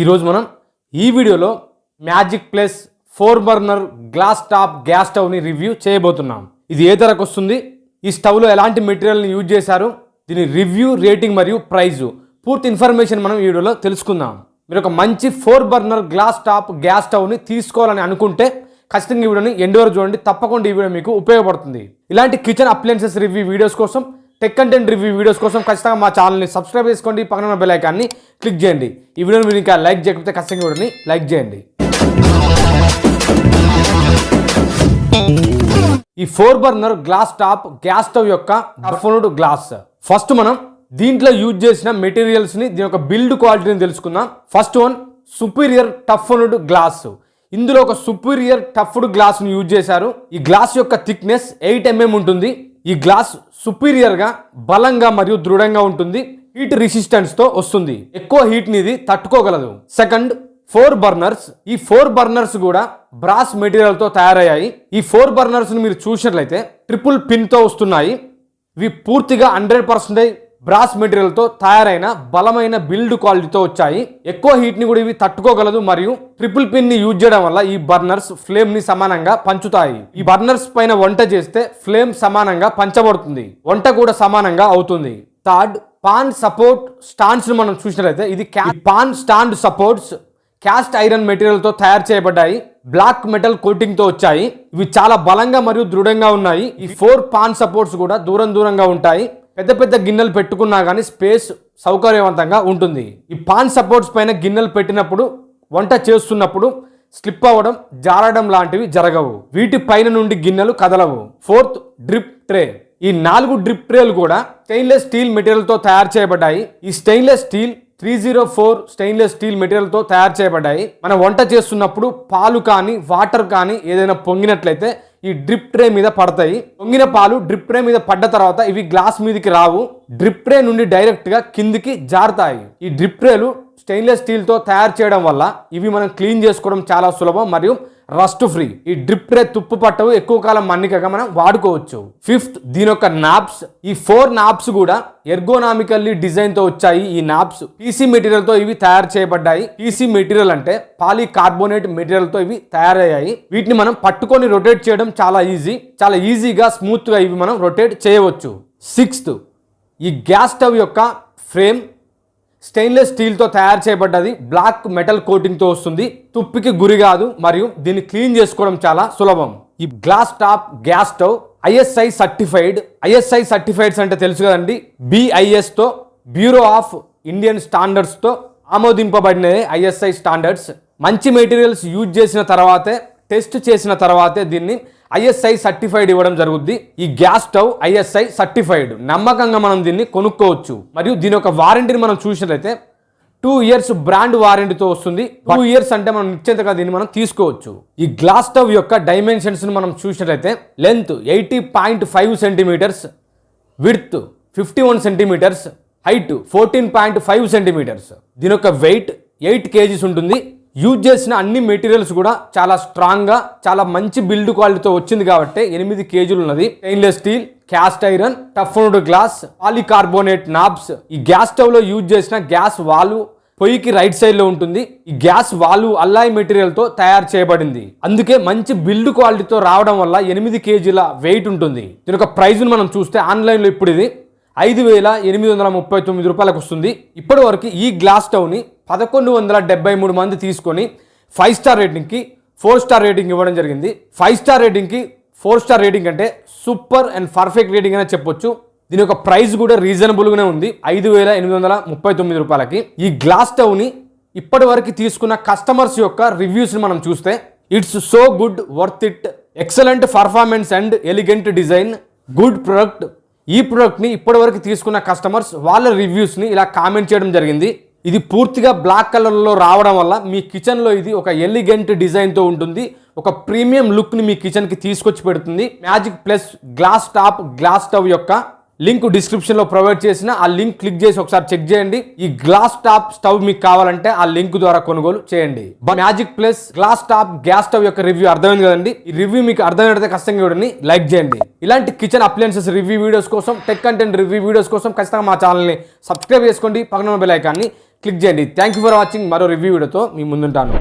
ఈరోజు మనం ఈ వీడియోలో magic plus four burner glass top gas స్టవ్ని రివ్యూ చేయబోతున్నాం. ఇది ఏ ధరకు వస్తుంది? ఈ స్టవ్లో ఎలాంటి మెటీరియల్ని యూజ్ చేశారు? దీని రివ్యూ రేటింగ్ మరియు ప్రైజు. పూర్తి ఇన్ఫర్మేషన్ మనం ఈ వీడియోలో తెలుసుకుందాం. మీరు ఒక మంచి four burner glass top gas స్టవ్ని తీసుకోవాలని అనుకుంటే ఖచ్చితంగా ఈ వీడియోని ఎండ్ వరకు చూడండి. తప్పకుండా ఈ వీడియో మీకు ఉపయోగపడుతుంది. ఇలాంటి కిచెన్ అప్లయన్సెస్ రివ్యూ వీడియోస్ కోసం టెక్ కంటెంట్ రివ్యూ వీడియోస్ కోసం ఖచ్చితంగా మా ఛానల్ని సబ్స్క్రైబ్ చేసుకోండి. పక్కన ఉన్న బెల్ ఐకాన్ని క్లిక్ చేయండి. ఈ వీడియోని మీరు ఇంకా లైక్ చేయకపోతే ఖచ్చితంగా వీడియోని లైక్ చేయండి. ఈ four burner glass top gas stove యొక్క టఫ్నుడ్ గ్లాస్ ఫస్ట్ మనం దీంట్లో యూజ్ చేసిన మెటీరియల్స్ని దీని యొక్క బిల్డ్ క్వాలిటీని తెలుసుకుందాం. First one superior toughened glass ఇందులో ఒక సుపీరియర్ టఫ్డ్ గ్లాస్ను యూజ్ చేశారు. ఈ గ్లాస్ యొక్క థిక్నెస్ ఎయిట్ ఎంఎం ఉంటుంది. ఈ గ్లాస్ సుపీరియర్గా బలంగా మరియు దృఢంగా ఉంటుంది. హీట్ రెసిస్టెన్స్తో వస్తుంది. ఎక్కువ హీట్ని ఇది తట్టుకోగలదు. Second four burners. ఈ ఫోర్ బర్నర్స్ కూడా బ్రాస్ మెటీరియల్తో తయారయ్యాయి. ఈ ఫోర్ బర్నర్స్ని మీరు చూసినట్లయితే ట్రిపుల్ పిన్తో వస్తున్నాయి. ఇవి పూర్తిగా హండ్రెడ్ పర్సెంటేజ్ బ్రాస్ మెటీరియల్తో తయారైన బలమైన బిల్డ్ క్వాలిటీతో వచ్చాయి. ఎక్కువ హీట్ని కూడా ఇవి తట్టుకోగలదు మరియు ట్రిపుల్ పిన్ని యూజ్ చేయడం వల్ల ఈ బర్నర్స్ ఫ్లేమ్ని సమానంగా పంచుతాయి. ఈ బర్నర్స్ పైన వంట చేస్తే ఫ్లేమ్ సమానంగా పంచబడుతుంది. వంట కూడా సమానంగా అవుతుంది. థర్డ్ పాన్ సపోర్ట్ స్టాండ్స్ మనం చూసినట్లయితే ఇది pan stand supports cast iron మెటీరియల్తో తయారు చేయబడ్డాయి. బ్లాక్ మెటల్ కోటింగ్తో వచ్చాయి. ఇవి చాలా బలంగా మరియు దృఢంగా ఉన్నాయి. ఈ ఫోర్ పాన్ సపోర్ట్స్ కూడా దూరం దూరంగా ఉంటాయి. పెద్ద పెద్ద గిన్నెలు పెట్టుకున్నా కానీ స్పేస్ సౌకర్యవంతంగా ఉంటుంది. ఈ పాన్ సపోర్ట్స్ పైన గిన్నెలు పెట్టినప్పుడు వంట చేస్తున్నప్పుడు స్లిప్ అవ్వడం జారడం లాంటివి జరగవు. వీటి పైన నుండి గిన్నెలు కదలవు. Fourth drip tray. ఈ నాలుగు డ్రిప్ ట్రేలు కూడా స్టెయిన్లెస్ స్టీల్ మెటీరియల్తో తయారు చేయబడ్డాయి. ఈ stainless steel three zero four stainless steel మెటీరియల్తో తయారు చేయబడ్డాయి. మనం వంట చేస్తున్నప్పుడు పాలు కానీ వాటర్ కానీ ఏదైనా పొంగినట్లయితే ఈ డ్రిప్ ట్రే మీద పడతాయి. పొంగిన పాలు డ్రిప్ ట్రే మీద పడ్డ తర్వాత ఇవి గ్లాస్ మీదకి రావు. డ్రిప్ ట్రే నుండి డైరెక్ట్గా కిందికి జారుతాయి. ఈ డ్రిప్ ట్రేలు స్టెయిన్లెస్ స్టీల్తో తయారు చేయడం వల్ల ఇవి మనం క్లీన్ చేసుకోవడం చాలా సులభం మరియు రస్ట్ ఫ్రీ. ఈ డ్రిప్ రే తుప్పు పట్టవు ఎక్కువ కాలం మన్నికగా మనం వాడుకోవచ్చు. ఫిఫ్త్ దీని యొక్క నాబ్స్ ఈ ఫోర్ నాబ్స్ కూడా ఎర్గోనామికల్లీ డిజైన్తో వచ్చాయి. ఈ నాబ్స్ పీసీ మెటీరియల్తో ఇవి తయారు చేయబడ్డాయి. పీసీ మెటీరియల్ అంటే పాలీకార్బోనేట్ మెటీరియల్తో ఇవి తయారయ్యాయి. వీటిని మనం పట్టుకొని రొటేట్ చేయడం చాలా ఈజీ. చాలా ఈజీగా స్మూత్గా ఇవి మనం రొటేట్ చేయవచ్చు. సిక్స్త్ ఈ గ్యాస్ స్టవ్ యొక్క ఫ్రేమ్ స్టెయిన్లెస్ స్టీల్తో తయారు చేయబడ్డది. బ్లాక్ మెటల్ కోటింగ్తో వస్తుంది. తుప్పికి గురి కాదు మరియు దీన్ని క్లీన్ చేసుకోవడం చాలా సులభం. ఈ glass top gas stove ISI certified ISI సర్టిఫైడ్స్ అంటే తెలుసు కదండి. బిఐఎస్తో బ్యూరో ఆఫ్ ఇండియన్ స్టాండర్డ్స్తో ఆమోదింపబడినది ఐఎస్ఐ స్టాండర్డ్స్. మంచి మెటీరియల్స్ యూజ్ చేసిన తర్వాతే టెస్ట్ చేసిన తర్వాతే దీన్ని ఐఎస్ఐ సర్టిఫైడ్ ఇవ్వడం జరుగుద్ది. ఈ గ్యాస్ స్టవ్ ఐఎస్ఐ సర్టిఫైడ్. నమ్మకంగా మనం దీన్ని కొనుక్కోవచ్చు. మరియు దీని యొక్క వారంటీని మనం చూసినట్లయితే టూ ఇయర్స్ బ్రాండ్ వారంటీతో వస్తుంది. టూ ఇయర్స్ అంటే మనం నిశ్చింతగా దీన్ని మనం తీసుకోవచ్చు. ఈ గ్లాస్ స్టవ్ యొక్క డైమెన్షన్స్ మనం చూసినట్లయితే length eighty point five centimetres width fifty one centimetres height fourteen point five centimetres. దీని యొక్క వెయిట్ ఎయిట్ కేజీస్ ఉంటుంది. యూజ్ చేసిన అన్ని మెటీరియల్స్ కూడా చాలా స్ట్రాంగ్గా చాలా మంచి బిల్డ్ క్వాలిటీతో వచ్చింది కాబట్టి ఎనిమిది కేజీలు ఉన్నది. Stainless steel cast iron toughened glass polycarbonate knobs ఈ గ్యాస్ స్టవ్లో యూజ్ చేసిన గ్యాస్ వాల్వ్ పొయ్యికి రైట్ సైడ్లో ఉంటుంది. ఈ గ్యాస్ వాల్వ్ అల్లాయ్ మెటీరియల్తో తయారు చేయబడింది. అందుకే మంచి బిల్డ్ క్వాలిటీతో రావడం వల్ల ఎనిమిది కేజీల వెయిట్ ఉంటుంది. దీని యొక్క ప్రైజ్ను మనం చూస్తే ఆన్లైన్లో ఇప్పుడు ఇది ఐదు వేల ఎనిమిది వందల ముప్పై తొమ్మిది రూపాయలకు వస్తుంది. ఇప్పటి వరకు ఈ గ్లాస్ స్టవ్ని పదకొండు వందల డెబ్బై మూడు మంది తీసుకొని ఫైవ్ స్టార్ రేటింగ్కి ఫోర్ స్టార్ రేటింగ్ ఇవ్వడం జరిగింది. ఫైవ్ స్టార్ రేటింగ్కి ఫోర్ స్టార్ రేటింగ్ అంటే సూపర్ అండ్ పర్ఫెక్ట్ రేటింగ్ అనే చెప్పొచ్చు. దీని యొక్క ప్రైస్ కూడా రీజనబుల్గానే ఉంది. ఐదు వేల ఎనిమిది వందల ముప్పై తొమ్మిది రూపాయలకి. ఈ గ్లాస్ స్టవ్ని ఇప్పటి వరకు తీసుకున్న కస్టమర్స్ యొక్క రివ్యూస్ని మనం చూస్తే it's so good worth it excellent performance and elegant design good product. ఈ ప్రోడక్ట్ని ఇప్పటివరకు తీసుకున్న కస్టమర్స్ వాళ్ళ రివ్యూస్ని ఇలా కామెంట్ చేయడం జరిగింది. ఇది పూర్తిగా బ్లాక్ కలర్లో రావడం వల్ల మీ కిచెన్లో ఇది ఒక ఎలిగెంట్ డిజైన్తో ఉంటుంది. ఒక ప్రీమియం లుక్ని మీ కిచెన్కి తీసుకొచ్చి పెడుతుంది. Magic plus glass top glass stove యొక్క లింక్ డిస్క్రిప్షన్లో ప్రొవైడ్ చేసిన ఆ లింక్ క్లిక్ చేసి ఒకసారి చెక్ చేయండి. ఈ గ్లాస్ టాప్ స్టవ్ మీకు కావాలంటే ఆ లింక్ ద్వారా కొనుగోలు చేయండి. Magic plus glass top gas stove యొక్క రివ్యూ అర్థమైంది కదండి. ఈ రివ్యూ మీకు అర్థమైతే కష్టంగా చూడండి లైక్ చేయండి. ఇలాంటి కిచెన్ అప్లయన్సెస్ రివ్యూ వీడియోస్ కోసం టెక్ కంటెంట్ రివ్యూ వీడియోస్ కోసం ఖచ్చితంగా మా ఛానల్ని సబ్స్క్రైబ్ చేసుకోండి. పక్కన బెల్ ఐకాన్ని క్లిక్ చేయండి. థ్యాంక్ యూ ఫర్ వాచింగ్ మరో రివ్యూ వీడియోతో మీ ముందుంటాను.